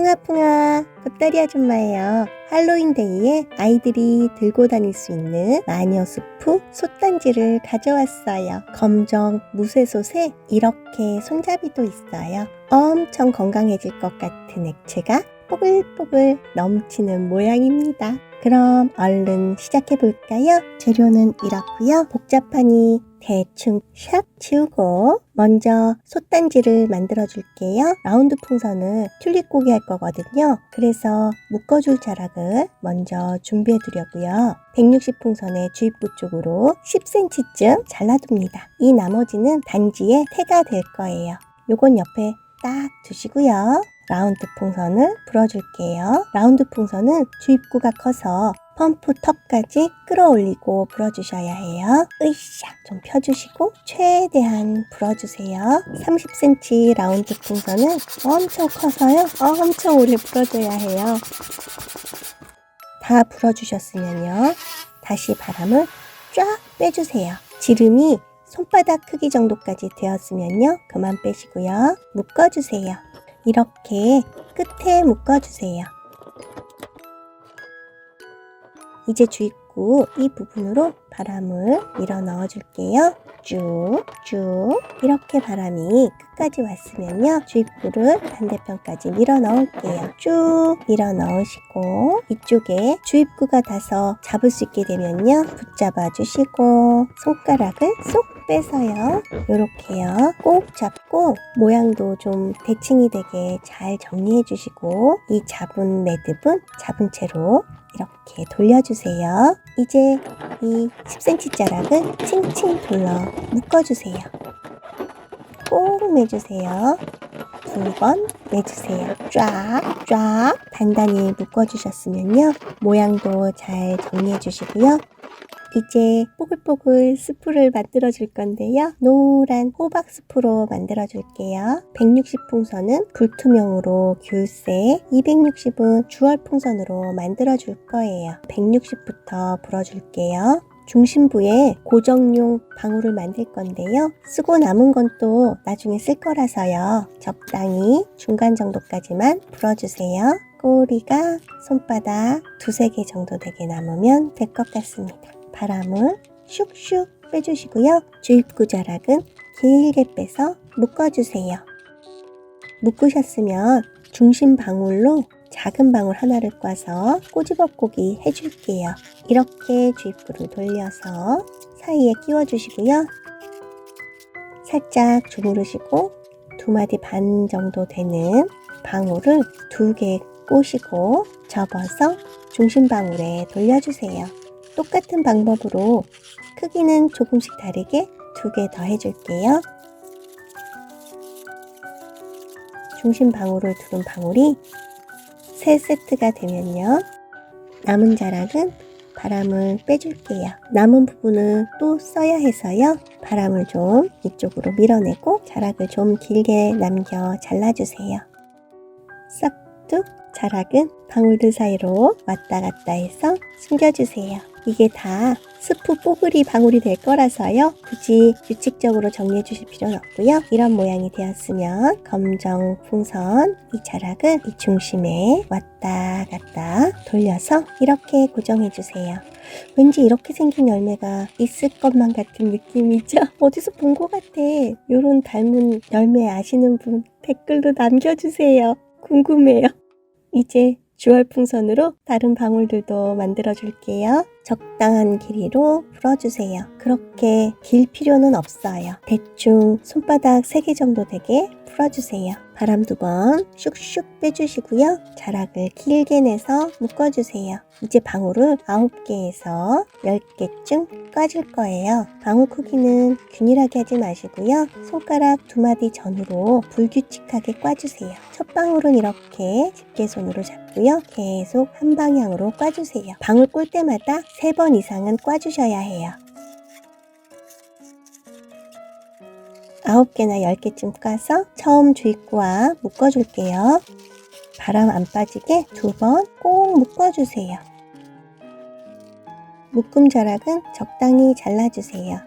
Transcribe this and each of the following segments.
풍아풍아 보따리 아줌마예요. 할로윈 데이에 아이들이 들고 다닐 수 있는 마녀 수프 솥단지를 가져왔어요. 검정 무쇠솥에 이렇게 손잡이도 있어요. 엄청 건강해질 것 같은 액체가 뽀글뽀글 넘치는 모양입니다. 그럼 얼른 시작해 볼까요? 재료는 이렇고요. 복잡하니 대충 샥 치우고 먼저 솥단지를 만들어 줄게요. 라운드 풍선을 튤립고기 할 거거든요. 그래서 묶어줄 자락을 먼저 준비해 두려고요. 160 풍선의 주입구 쪽으로 10cm쯤 잘라둡니다. 이 나머지는 단지에 태가 될 거예요. 요건 옆에 딱 두시고요. 라운드 풍선을 불어줄게요. 라운드 풍선은 주입구가 커서 펌프 턱까지 끌어올리고 불어주셔야 해요. 으쌰! 좀 펴주시고 최대한 불어주세요. 30cm 라운드 풍선은 엄청 커서요. 엄청 오래 불어줘야 해요. 다 불어주셨으면요. 다시 바람을 쫙 빼주세요. 지름이 손바닥 크기 정도까지 되었으면요. 그만 빼시고요. 묶어주세요. 이렇게 끝에 묶어주세요. 이제 주입구 이 부분으로 바람을 밀어 넣어 줄게요. 쭉, 쭉. 이렇게 바람이 끝까지 왔으면요. 주입구를 반대편까지 밀어 넣을게요. 쭉 밀어 넣으시고, 이쪽에 주입구가 닿아서 잡을 수 있게 되면요. 붙잡아 주시고, 손가락을 쏙 빼서요. 요렇게요. 꼭 잡고, 모양도 좀 대칭이 되게 잘 정리해 주시고, 이 잡은 매듭은 잡은 채로 이렇게 돌려주세요. 이제 이 10cm 자락을 칭칭 돌러 묶어주세요. 꼭 매주세요. 두 번 매주세요. 쫙, 쫙 단단히 묶어주셨으면요. 모양도 잘 정리해 주시고요. 이제 뽀글뽀글 스프를 만들어 줄 건데요. 노란 호박 스프로 만들어 줄게요. 160 풍선은 불투명으로 귤새, 260은 주얼 풍선으로 만들어 줄 거예요. 160부터 불어 줄게요. 중심부에 고정용 방울을 만들 건데요. 쓰고 남은 건 또 나중에 쓸 거라서요. 적당히 중간 정도까지만 불어주세요. 꼬리가 손바닥 두세 개 정도 되게 남으면 될 것 같습니다. 바람을 슉슉 빼주시고요. 주입구 자락은 길게 빼서 묶어주세요. 묶으셨으면 중심 방울로 작은 방울 하나를 꽈서 꼬집어꼬기 해줄게요. 이렇게 주입구를 돌려서 사이에 끼워주시고요. 살짝 주무르시고 두 마디 반 정도 되는 방울을 두 개 꼬시고 접어서 중심 방울에 돌려주세요. 똑같은 방법으로 크기는 조금씩 다르게 두 개 더 해줄게요. 중심 방울을 두른 방울이 세 세트가 되면요. 남은 자락은 바람을 빼줄게요. 남은 부분을 또 써야 해서요. 바람을 좀 이쪽으로 밀어내고 자락을 좀 길게 남겨 잘라주세요. 싹둑 자락은 방울들 사이로 왔다 갔다 해서 숨겨주세요. 이게 다 스프 뽀글이 방울이 될 거라서요. 굳이 규칙적으로 정리해 주실 필요는 없고요. 이런 모양이 되었으면 검정 풍선 이 자락을 이 중심에 왔다 갔다 돌려서 이렇게 고정해 주세요. 왠지 이렇게 생긴 열매가 있을 것만 같은 느낌이죠? 어디서 본 것 같아. 요런 닮은 열매 아시는 분 댓글로 남겨주세요. 궁금해요. 이제 주얼 풍선으로 다른 방울들도 만들어 줄게요. 적당한 길이로 풀어주세요. 그렇게 길 필요는 없어요. 대충 손바닥 3개 정도 되게 풀어주세요. 바람 두 번 슉슉 빼주시고요. 자락을 길게 내서 묶어주세요. 이제 방울을 9개에서 10개쯤 꽈줄 거예요. 방울 크기는 균일하게 하지 마시고요. 손가락 두 마디 전후로 불규칙하게 꽈주세요. 첫 방울은 이렇게 집게 손으로 잡고요. 계속 한 방향으로 꽈주세요. 방울 꿀 때마다 3번 이상은 꽈주셔야 해요. 9개나 10개쯤 까서 처음 주입구와 묶어줄게요. 바람 안 빠지게 두 번 꼭 묶어주세요. 묶음 자락은 적당히 잘라주세요.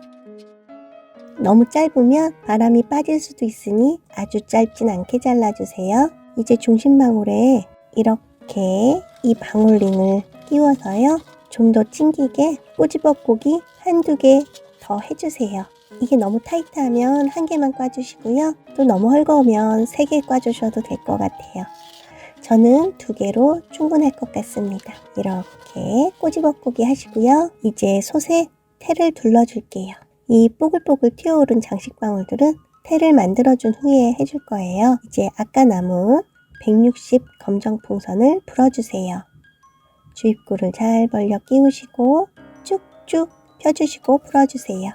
너무 짧으면 바람이 빠질 수도 있으니 아주 짧진 않게 잘라주세요. 이제 중심방울에 이렇게 이 방울링을 끼워서요. 좀 더 찡기게 꼬집어 꼬기 한두 개 더 해주세요. 이게 너무 타이트하면 한 개만 꽈주시고요. 또 너무 헐거우면 세 개 꽈주셔도 될 것 같아요. 저는 두 개로 충분할 것 같습니다. 이렇게 꼬집어꼬기 하시고요. 이제 솥에 테를 둘러줄게요. 이 뽀글뽀글 튀어오른 장식방울들은 테를 만들어준 후에 해줄 거예요. 이제 아까 남은 160 검정 풍선을 불어주세요. 주입구를 잘 벌려 끼우시고 쭉쭉 펴주시고 불어주세요.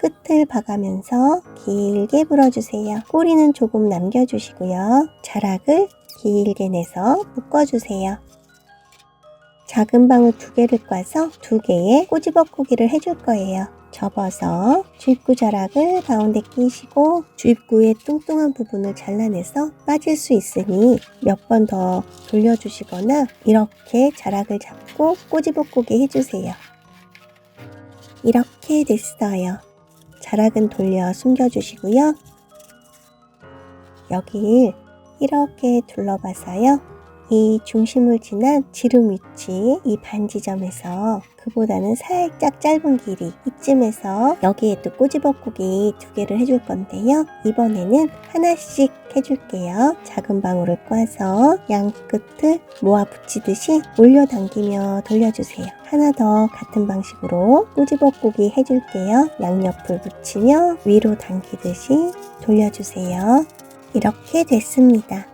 끝을 봐가면서 길게 불어주세요. 꼬리는 조금 남겨주시고요. 자락을 길게 내서 묶어주세요. 작은 방울 두 개를 꽈서 두 개의 꼬집어코기를 해줄 거예요. 접어서 주입구 자락을 가운데 끼시고 주입구의 뚱뚱한 부분을 잘라내서 빠질 수 있으니 몇 번 더 돌려주시거나 이렇게 자락을 잡고 꼬집어꼬기 해주세요. 이렇게 됐어요. 자락은 돌려 숨겨주시고요. 여길 이렇게 둘러봐서요. 이 중심을 지난 지름 위치 이 반지점에서 그보다는 살짝 짧은 길이 이쯤에서 여기에 또 꼬집어꾸기 두 개를 해줄 건데요. 이번에는 하나씩 해줄게요. 작은 방울을 꽈서 양 끝을 모아 붙이듯이 올려당기며 돌려주세요. 하나 더 같은 방식으로 꼬집어꾸기 해줄게요. 양옆을 붙이며 위로 당기듯이 돌려주세요. 이렇게 됐습니다.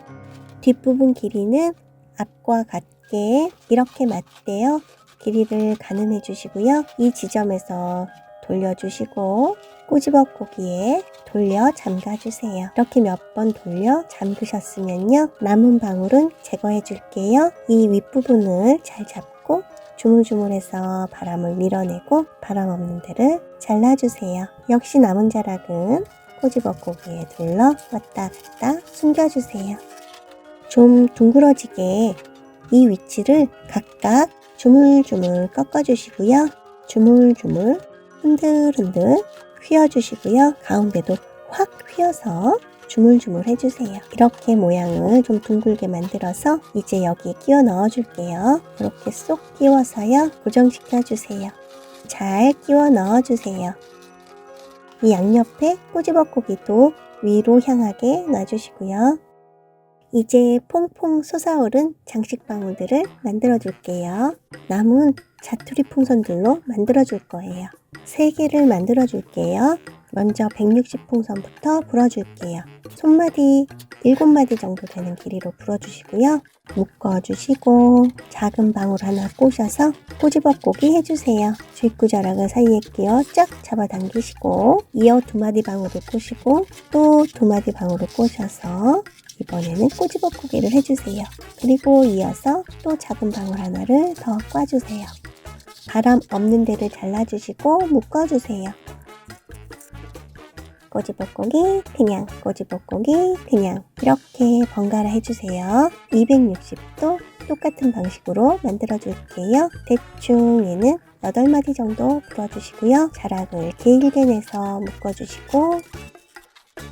뒷부분 길이는 앞과 같게 이렇게 맞대요. 길이를 가늠해 주시고요. 이 지점에서 돌려주시고 꼬집어 꼬기에 돌려 잠가주세요. 이렇게 몇 번 돌려 잠그셨으면요. 남은 방울은 제거해 줄게요. 이 윗부분을 잘 잡고 주물주물해서 바람을 밀어내고 바람 없는 데를 잘라주세요. 역시 남은 자락은 꼬집어 꼬기에 둘러 왔다 갔다 숨겨주세요. 좀 둥그러지게 이 위치를 각각 주물주물 꺾어주시고요. 주물주물 흔들흔들 휘어주시고요. 가운데도 확 휘어서 주물주물 해주세요. 이렇게 모양을 좀 둥글게 만들어서 이제 여기에 끼워 넣어줄게요. 이렇게 쏙 끼워서요. 고정시켜주세요. 잘 끼워 넣어주세요. 이 양옆에 꼬집어코기도 위로 향하게 놔주시고요. 이제 퐁퐁 솟아오른 장식 방울들을 만들어 줄게요. 남은 자투리 풍선들로 만들어 줄 거예요. 3개를 만들어 줄게요. 먼저 160 풍선부터 불어 줄게요. 손마디 7마디 정도 되는 길이로 불어 주시고요. 묶어 주시고 작은 방울 하나 꼬셔서 꼬집어 꼬기 해주세요. 주입구 자락을 사이에 끼워 쫙 잡아당기시고 이어 두 마디 방울을 꼬시고 또 두 마디 방울을 꼬셔서 이번에는 꼬집어꾸기를 해주세요. 그리고 이어서 또 작은 방울 하나를 더 꽈주세요. 바람 없는 데를 잘라주시고 묶어주세요. 꼬집어꾸기 그냥 꼬집어꾸기 그냥 이렇게 번갈아 해주세요. 260도 똑같은 방식으로 만들어 줄게요. 대충 얘는 8마디 정도 불어주시고요. 자락을 길게 내서 묶어주시고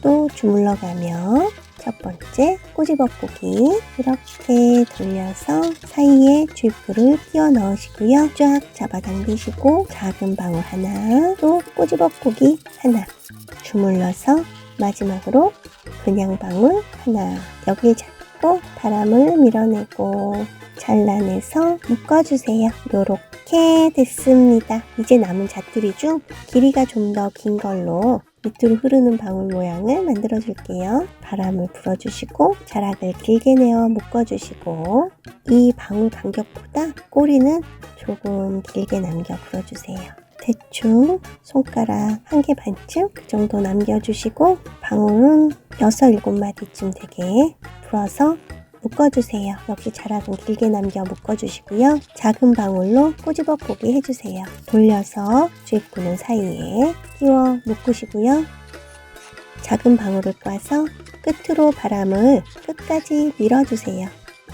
또 주물러가며 첫 번째 꼬집어보기 이렇게 돌려서 사이에 주입구를 끼워 넣으시고요. 쫙 잡아당기시고 작은 방울 하나 또 꼬집어보기 하나 주물러서 마지막으로 그냥 방울 하나 여기 잡고 바람을 밀어내고 잘라내서 묶어주세요. 요렇게 됐습니다. 이제 남은 자투리 중 길이가 좀 더 긴 걸로 밑으로 흐르는 방울 모양을 만들어 줄게요. 바람을 불어주시고 자락을 길게 내어 묶어주시고 이 방울 간격보다 꼬리는 조금 길게 남겨 불어주세요. 대충 손가락 한 개 반쯤 그 정도 남겨주시고 방울은 6, 7마디쯤 되게 불어서 묶어주세요. 역시 자락은 길게 남겨 묶어주시고요. 작은 방울로 꼬집어 보기 해주세요. 돌려서 주입구는 사이에 끼워 묶으시고요. 작은 방울을 꽈서 끝으로 바람을 끝까지 밀어주세요.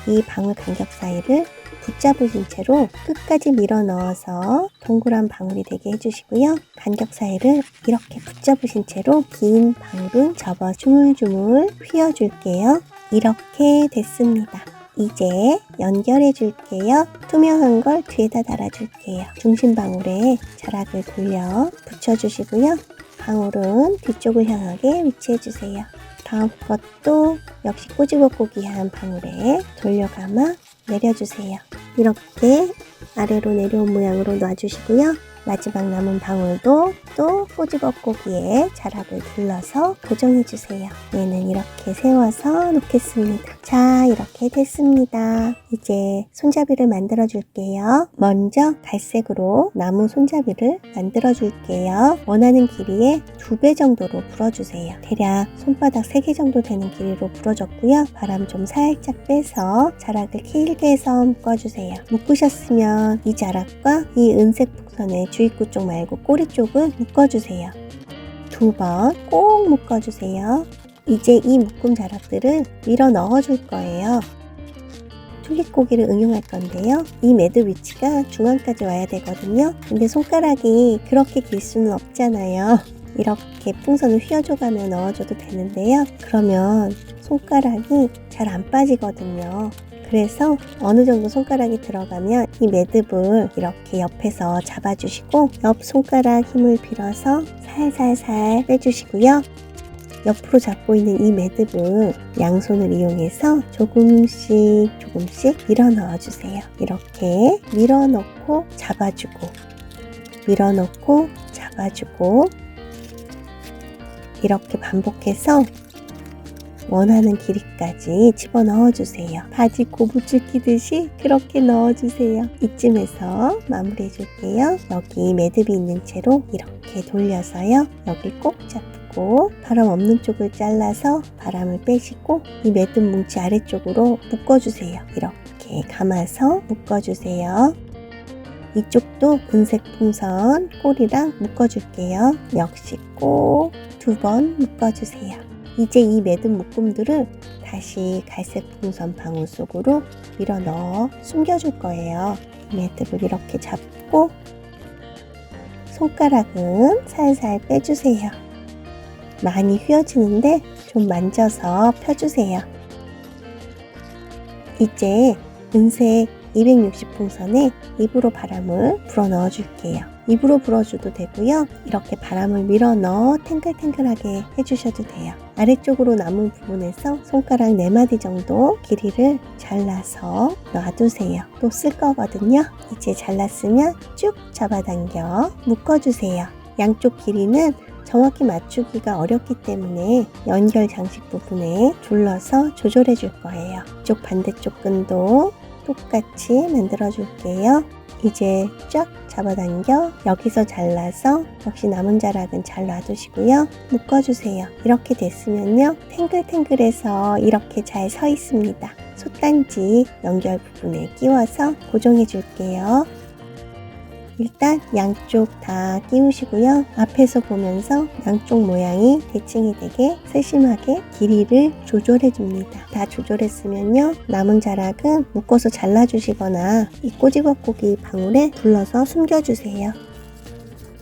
이 방울 간격 사이를 붙잡으신 채로 끝까지 밀어 넣어서 동그란 방울이 되게 해주시고요. 간격 사이를 이렇게 붙잡으신 채로 긴 방울은 접어 주물주물 휘어줄게요. 이렇게 됐습니다. 이제 연결해 줄게요. 투명한 걸 뒤에다 달아줄게요. 중심 방울에 자락을 돌려 붙여주시고요. 방울은 뒤쪽을 향하게 위치해 주세요. 다음 것도 역시 꼬집어꼬기한 방울에 돌려 감아 내려주세요. 이렇게 아래로 내려온 모양으로 놔주시고요. 마지막 남은 방울도 또 꼬집어 꼬기에 자락을 둘러서 고정해주세요. 얘는 이렇게 세워서 놓겠습니다. 자, 이렇게 됐습니다. 이제 손잡이를 만들어 줄게요. 먼저 갈색으로 나무 손잡이를 만들어 줄게요. 원하는 길이의 두 배 정도로 불어주세요. 대략 손바닥 3개 정도 되는 길이로 불어줬고요. 바람 좀 살짝 빼서 자락을 길게 해서 묶어주세요. 묶으셨으면 이 자락과 이 은색 풍선의 주입구 쪽 말고 꼬리 쪽을 묶어주세요. 두 번 꼭 묶어주세요. 이제 이 묶음 자락들을 밀어 넣어줄 거예요. 튤립고기를 응용할 건데요. 이 매듭 위치가 중앙까지 와야 되거든요. 근데 손가락이 그렇게 길 수는 없잖아요. 이렇게 풍선을 휘어줘가며 넣어줘도 되는데요. 그러면 손가락이 잘 안 빠지거든요. 그래서 어느 정도 손가락이 들어가면 이 매듭을 이렇게 옆에서 잡아주시고 옆 손가락 힘을 빌어서 살살살 빼주시고요. 옆으로 잡고 있는 이 매듭을 양손을 이용해서 조금씩 조금씩 밀어 넣어 주세요. 이렇게 밀어 넣고 잡아주고 밀어 넣고 잡아주고 이렇게 반복해서 원하는 길이까지 집어 넣어 주세요. 바지 고무줄 끼듯이 그렇게 넣어 주세요. 이쯤에서 마무리해 줄게요. 여기 매듭이 있는 채로 이렇게 돌려서요. 여기 꼭 잡고 바람 없는 쪽을 잘라서 바람을 빼시고 이 매듭 뭉치 아래쪽으로 묶어주세요. 이렇게 감아서 묶어주세요. 이쪽도 은색 풍선 꼬리랑 묶어줄게요. 역시 꼭 두 번 묶어주세요. 이제 이 매듭 묶음들을 다시 갈색 풍선 방울 속으로 밀어 넣어 숨겨줄 거예요. 매듭을 이렇게 잡고 손가락은 살살 빼주세요. 많이 휘어지는데 좀 만져서 펴주세요. 이제 은색 260 풍선에 입으로 바람을 불어 넣어 줄게요. 입으로 불어줘도 되고요. 이렇게 바람을 밀어 넣어 탱글탱글하게 해주셔도 돼요. 아래쪽으로 남은 부분에서 손가락 4마디 정도 길이를 잘라서 놔두세요. 또 쓸 거거든요. 이제 잘랐으면 쭉 잡아당겨 묶어주세요. 양쪽 길이는 정확히 맞추기가 어렵기 때문에 연결 장식 부분에 둘러서 조절해 줄 거예요. 이쪽 반대쪽 끈도 똑같이 만들어 줄게요. 이제 쫙 잡아당겨 여기서 잘라서 역시 남은 자락은 잘 놔두시고요. 묶어주세요. 이렇게 됐으면요. 탱글탱글해서 이렇게 잘 서 있습니다. 솥단지 연결 부분에 끼워서 고정해 줄게요. 일단 양쪽 다 끼우시고요. 앞에서 보면서 양쪽 모양이 대칭이 되게 세심하게 길이를 조절해 줍니다. 다 조절했으면요. 남은 자락은 묶어서 잘라주시거나 이 꼬집어꼬기 방울에 둘러서 숨겨주세요.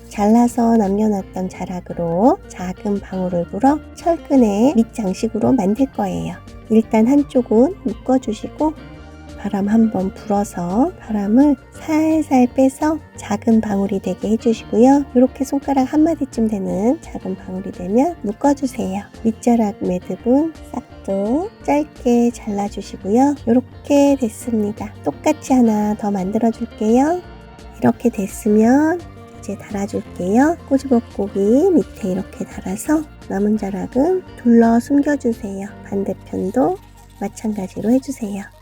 잘라서 남겨놨던 자락으로 작은 방울을 불어 철근의 밑장식으로 만들 거예요. 일단 한쪽은 묶어주시고 바람 한번 불어서 바람을 살살 빼서 작은 방울이 되게 해주시고요. 이렇게 손가락 한 마디쯤 되는 작은 방울이 되면 묶어주세요. 밑자락 매듭은 싹도 짧게 잘라주시고요. 이렇게 됐습니다. 똑같이 하나 더 만들어 줄게요. 이렇게 됐으면 이제 달아줄게요. 꼬집어고기 밑에 이렇게 달아서 남은 자락은 둘러 숨겨주세요. 반대편도 마찬가지로 해주세요.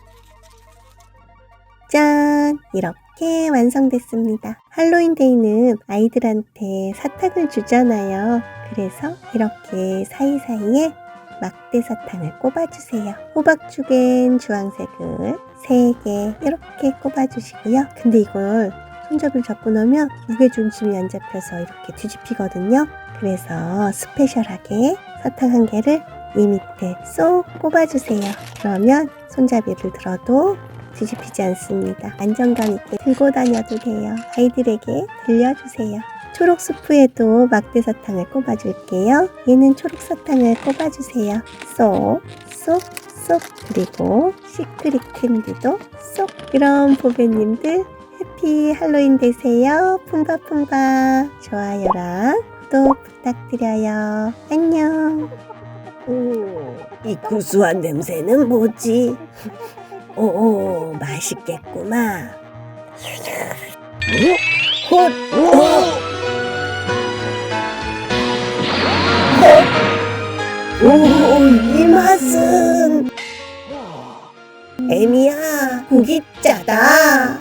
짠! 이렇게 완성됐습니다. 할로윈데이는 아이들한테 사탕을 주잖아요. 그래서 이렇게 사이사이에 막대 사탕을 꼽아주세요. 호박죽엔 주황색을 3개 이렇게 꼽아주시고요. 근데 이걸 손잡이를 잡고 나면 무게중심이 안 잡혀서 이렇게 뒤집히거든요. 그래서 스페셜하게 사탕 한 개를 이 밑에 쏙 꼽아주세요. 그러면 손잡이를 들어도 뒤집히지 않습니다. 안정감 있게 들고 다녀도 돼요. 아이들에게 들려주세요. 초록 스프에도 막대 사탕을 꼽아줄게요. 얘는 초록 사탕을 꼽아주세요. 쏙, 쏙, 쏙. 그리고 시크릿 캔디도 쏙. 그럼 보배님들 해피 할로윈 되세요. 품바품바. 좋아요랑 구독 부탁드려요. 안녕. 오, 이 구수한 냄새는 뭐지? 오, 맛있겠구만. 어? 헛, 어? 오, 이 맛은. 애미야, 고기 짜다.